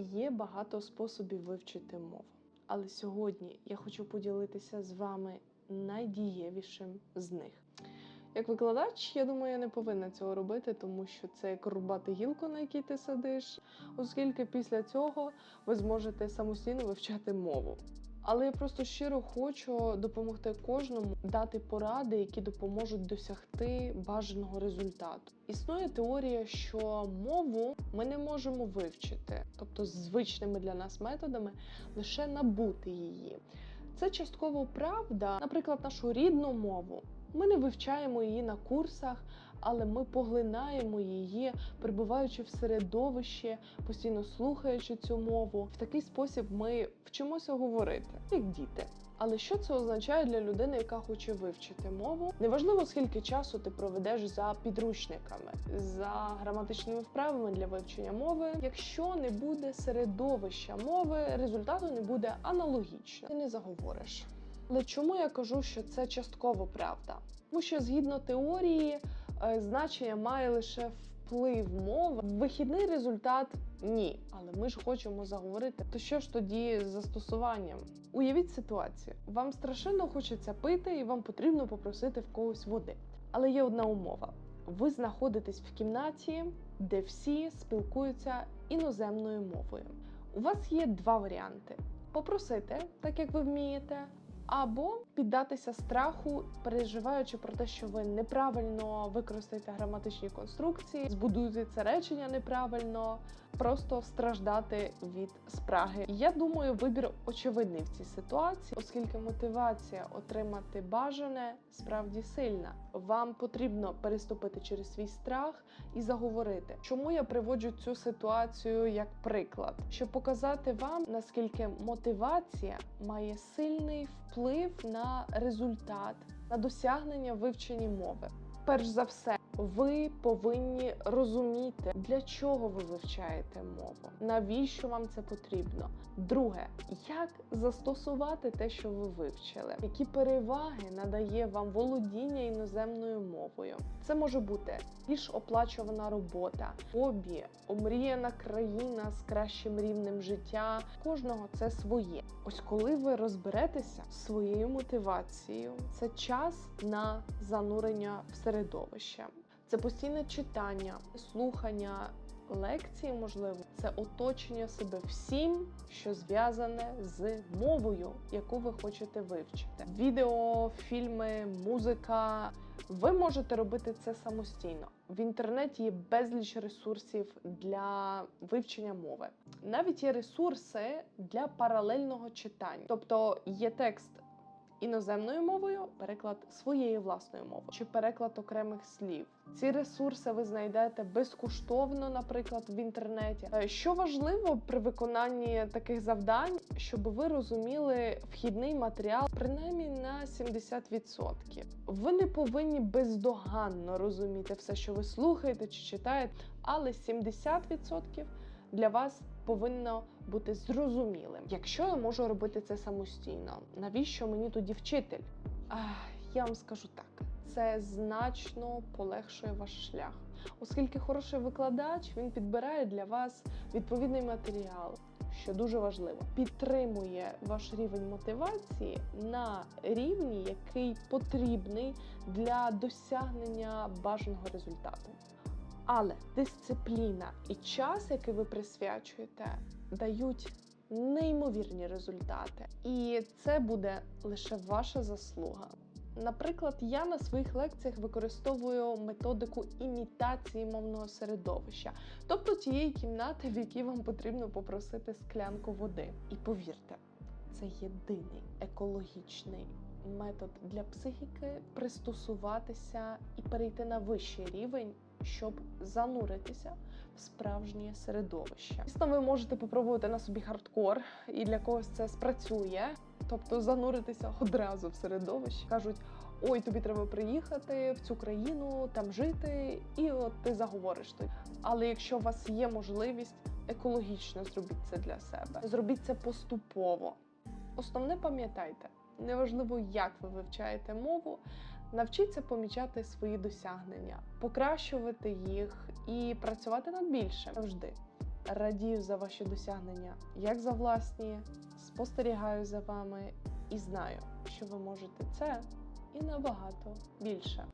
Є багато способів вивчити мову. Але сьогодні я хочу поділитися з вами найдієвішим з них. Як викладач, я думаю, я не повинна цього робити, тому що це як рубати гілку, на якій ти сидиш, оскільки після цього ви зможете самостійно вивчати мову. Але я просто щиро хочу допомогти кожному дати поради, які допоможуть досягти бажаного результату. Існує теорія, що мову ми не можемо вивчити, тобто звичними для нас методами, лише набути її. Це частково правда, наприклад, нашу рідну мову. Ми не вивчаємо її на курсах, але ми поглинаємо її, перебуваючи в середовищі, постійно слухаючи цю мову. В такий спосіб ми вчимося говорити, як діти. Але що це означає для людини, яка хоче вивчити мову? Неважливо, скільки часу ти проведеш за підручниками, за граматичними вправами для вивчення мови. Якщо не буде середовища мови, результату не буде аналогічно. Ти не заговориш. Але чому я кажу, що це частково правда? Тому що згідно теорії, е, значення має лише вплив мови. Вихідний результат ні. Але ми ж хочемо заговорити. То що ж тоді з застосуванням? Уявіть ситуацію: вам страшенно хочеться пити, і вам потрібно попросити в когось води. Але є одна умова: ви знаходитесь в кімнаті, де всі спілкуються іноземною мовою. У вас є два варіанти: попросити, так як ви вмієте, або піддатися страху, переживаючи про те, що ви неправильно використаєте граматичні конструкції, збудуєте це речення неправильно, просто страждати від спраги. Я думаю, вибір очевидний в цій ситуації, оскільки мотивація отримати бажане справді сильна. Вам потрібно переступити через свій страх і заговорити. Чому я приводжу цю ситуацію як приклад? Щоб показати вам, наскільки мотивація має сильний вплив на результат, на досягнення вивчення мови. Перш за все, ви повинні розуміти, для чого ви вивчаєте мову, навіщо вам це потрібно. Друге, як застосувати те, що ви вивчили, які переваги надає вам володіння іноземною мовою. Це може бути більш оплачувана робота, хобі, омріяна країна з кращим рівнем життя. Кожного це своє. Ось коли ви розберетеся своєю мотивацією, це час на занурення в середовище. Це постійне читання, слухання лекції, можливо, це оточення себе всім, що зв'язане з мовою, яку ви хочете вивчити. Відео, фільми, музика. Ви можете робити це самостійно. В інтернеті є безліч ресурсів для вивчення мови. Навіть є ресурси для паралельного читання, тобто є текст іноземною мовою, переклад своєю власною мовою чи переклад окремих слів. Ці ресурси ви знайдете безкоштовно, наприклад, в інтернеті. Е, Що важливо при виконанні таких завдань, щоб ви розуміли вхідний матеріал принаймні на 70%. Ви не повинні бездоганно розуміти все, що ви слухаєте чи читаєте, але 70% для вас повинно бути зрозумілим. Якщо я можу робити це самостійно, навіщо мені тоді вчитель? Ах, я вам скажу так: це значно полегшує ваш шлях, оскільки хороший викладач він підбирає для вас відповідний матеріал. Що дуже важливо, підтримує ваш рівень мотивації на рівні, який потрібний для досягнення бажаного результату. Але дисципліна і час, який ви присвячуєте, дають неймовірні результати. І це буде лише ваша заслуга. Наприклад, я на своїх лекціях використовую методику імітації мовного середовища, тобто тієї кімнати, в якій вам потрібно попросити склянку води. І повірте, це єдиний екологічний метод для психіки пристосуватися і перейти на вищий рівень щоб зануритися в справжнє середовище. Звісно, ви можете попробувати на собі хардкор, і для когось це спрацює. Тобто зануритися одразу в середовище. Кажуть, ой, тобі треба приїхати в цю країну, там жити, і от ти заговориш тут. Але якщо у вас є можливість, екологічно зробіть це для себе. Зробіть це поступово. Основне пам'ятайте, неважливо, як ви вивчаєте мову, навчіться помічати свої досягнення, покращувати їх і працювати над більшим завжди. радію за ваші досягнення, як за власні, спостерігаю за вами і знаю, що ви можете це і набагато більше.